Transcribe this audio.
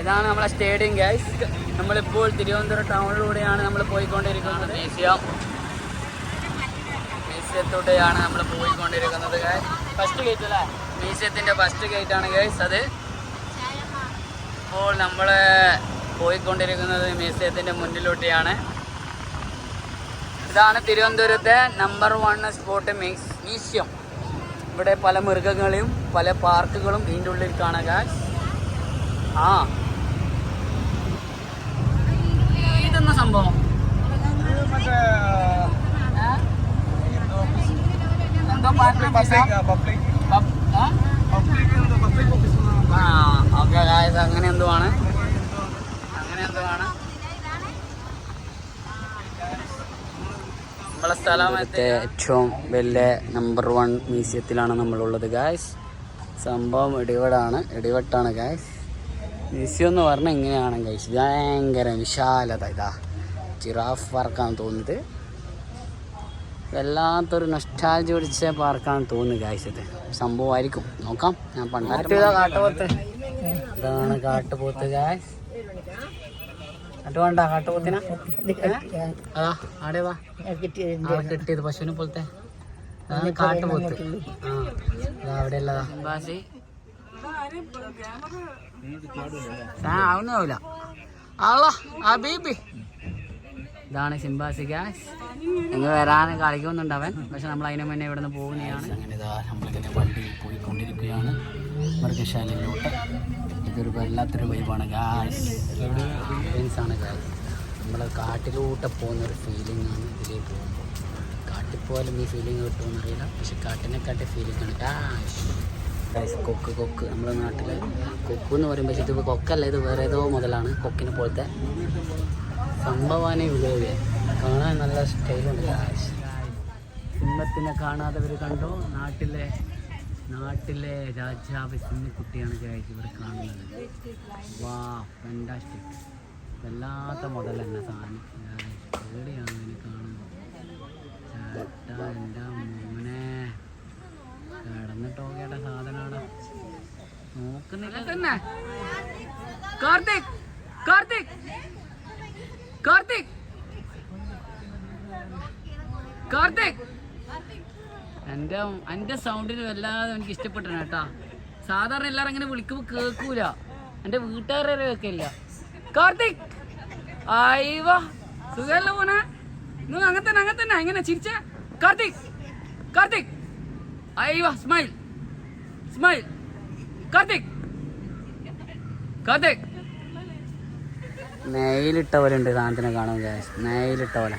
ഇതാണ് നമ്മളെ stadium gas നമ്മളിപ്പോൾ തിരുവനന്തപുരം ടൗണിലൂടെയാണ് നമ്മൾ പോയിക്കൊണ്ടിരിക്കുന്നത്. മ്യൂസിയം. മ്യൂസിയത്തോടെയാണ് നമ്മൾ പോയിക്കൊണ്ടിരിക്കുന്നത് ഫസ്റ്റ് ഗേറ്റ് അല്ലേ? മ്യൂസിയത്തിന്റെ ഫസ്റ്റ് ഗേറ്റ് ആണ് ഗൈസ് അത് ഇപ്പോൾ നമ്മൾ പോയിക്കൊണ്ടിരിക്കുന്നത് മ്യൂസിയത്തിന്റെ മുന്നിലൂടെയാണ്. ഇതാണ് തിരുവനന്തപുരത്തെ number one spot muse museum. ഇവിടെ പല മൃഗങ്ങളെയും പല പാർക്കുകളും ഇതിന്റെ ഉള്ളിൽ കാണാൻ ആ. ഇതെന്ന സംഭവം? എന്തോ അങ്ങനെ എന്തോ ആണ്. അങ്ങനെ എന്തോ ആണ്. നമ്മളെ ഏറ്റവും വലിയ നമ്പർ വൺ മ്യൂസിയത്തിലാണ് നമ്മളുള്ളത് ഗായ്സ്. സംഭവം ഇടിവടാണ് ഇടിവെട്ടാണ് ഗായ്സ്. മ്യൂസിയം എന്ന് പറഞ്ഞാൽ ഇങ്ങനെയാണ് ഗൈസ് ഭയങ്കര വിശാലത ഇതാ. ജിറാഫ് പാർക്കാണ് തോന്നുന്നത്. വല്ലാത്തൊരു നൊസ്റ്റാൾജി പിടിച്ച പാർക്കാണ് തോന്നുന്നത് കാഴ്ചത് സംഭവമായിരിക്കും. നോക്കാം. ഞാൻ പണ്ടായിട്ട് കാട്ടുപോത്ത്. ഇതാണ് കാട്ടുപോത്ത് ഗായ്സ് കാട്ടു വേണ്ട കാട്ടുപോത്തിന? അതാ ആടെ വാ. ആ കിട്ടിയത് പശുവിനെ പോലത്തെ. കാട്ടുപോത്ത്. ആ അവിടെ ഉള്ളതാ ബാസി ആവുന്നാവില്ല അല്ല ഹബീബി ഇതാണ് സിംബാസി ഗ്യാസ് നിങ്ങൾ വരാൻ അവൻ. പക്ഷെ നമ്മൾ അതിനു മുന്നേ ഇവിടെ നിന്ന് പോകുന്നതാണ് അങ്ങനെ ഇതാ നമ്മളിങ്ങനെ വണ്ടിയിൽ പോയിക്കൊണ്ടിരിക്കുകയാണ്. മൃഗശാലയിലോട്ട്. ഇതൊരു വല്ലാത്തൊരു വൈബാണ് ഗ്യാസ് ആണ് ഗ്യാസ് നമ്മൾ കാട്ടിലൂട്ട് പോകുന്ന ഒരു ഫീലിംഗ് ആണ് ഇതിലേക്ക് പോകുമ്പോൾ കാട്ടിൽ പോയാലും ഈ ഫീലിംഗ് കിട്ടുമെന്നറിയില്ല പക്ഷെ കാട്ടിനെക്കാട്ടി ഫീലിംഗ് ആണ്. ഗ്യാസ് കൊക്ക് കൊക്ക്. നമ്മുടെ നാട്ടിൽ കൊക്ക് എന്ന് പറയുമ്പോൾ ഇത് കൊക്കല്ല ഇത് വേറെ ഏതോ മുതലാണ് കൊക്കിനെ പോലത്തെ. സംഭവാനെ ഉപയോഗം കാണാൻ നല്ല സ്റ്റൈലുണ്ട് സിംഹത്തിനെ കാണാത്തവർ കണ്ടോ. നാട്ടിലെ നാട്ടിലെ രാജാവ് സിംഹക്കുട്ടിയാണ് ഗൈസ് ഇവർ കാണുന്നത്. വാ ഫാസ്റ്റിക് വല്ലാത്ത മുതൽ തന്നെ സാധനം. പേടിയാണ് ഇതിനെ കാണുമ്പോൾ നോക്കുന്നില്ല കാർത്തിക് കാർത്തിക് കാർത്തിക്. കാർത്തിക്. എന്റെ എന്റെ സൗണ്ടിന് വല്ലാതെ എനിക്ക് ഇഷ്ടപ്പെട്ടു കേട്ടാ. സാധാരണ എല്ലാരും അങ്ങനെ വിളിക്കുമ്പോൾ കേൾക്കൂല. എന്റെ വീട്ടുകാരെ കേൾക്കില്ല. കാർത്തിക്. അയ്യവ സുഖമല്ല പോനെ നിങ്ങൾ അങ്ങനെ തന്നെ അങ്ങനെ തന്നെ. എങ്ങനെ ചിരിച്ച. കാർത്തിക് കാർത്തിക്. അയ്യവ സ്മൈൽ സ്മൈൽ കാർത്തിക്. കാർത്തിക്. നെയിലിട്ട പോലെ ഉണ്ട് സാധനത്തിനെ കാണും നെയിലിട്ട പോലെ.